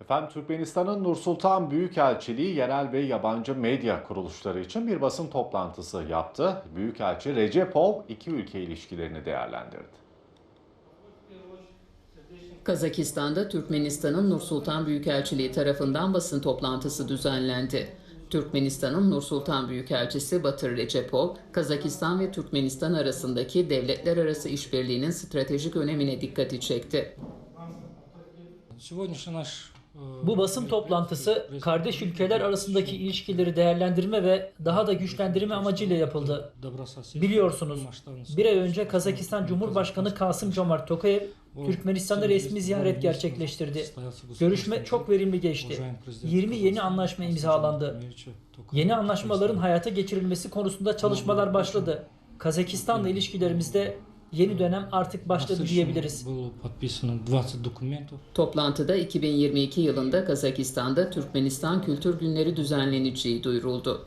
Efendim Türkmenistan'ın Nursultan Büyükelçiliği yerel ve yabancı medya kuruluşları için bir basın toplantısı yaptı. Büyükelçi Recepov iki ülke ilişkilerini değerlendirdi. Kazakistan'da Türkmenistan'ın Nursultan Büyükelçiliği tarafından basın toplantısı düzenlendi. Türkmenistan'ın Nursultan Büyükelçisi Batır Recepov, Kazakistan ve Türkmenistan arasındaki devletler arası işbirliğinin stratejik önemine dikkati çekti. Bu basın toplantısı kardeş ülkeler arasındaki ilişkileri değerlendirme ve daha da güçlendirme amacıyla yapıldı. Biliyorsunuz bir ay önce Kazakistan Cumhurbaşkanı Kasım Jomart Tokayev Türkmenistan'da resmi ziyaret gerçekleştirdi. Görüşme çok verimli geçti. 20 yeni anlaşma imzalandı. Yeni anlaşmaların hayata geçirilmesi konusunda çalışmalar başladı. Kazakistan'la ilişkilerimizde yeni dönem artık başladı diyebiliriz. Toplantıda 2022 yılında Kazakistan'da Türkmenistan Kültür Günleri düzenleneceği duyuruldu.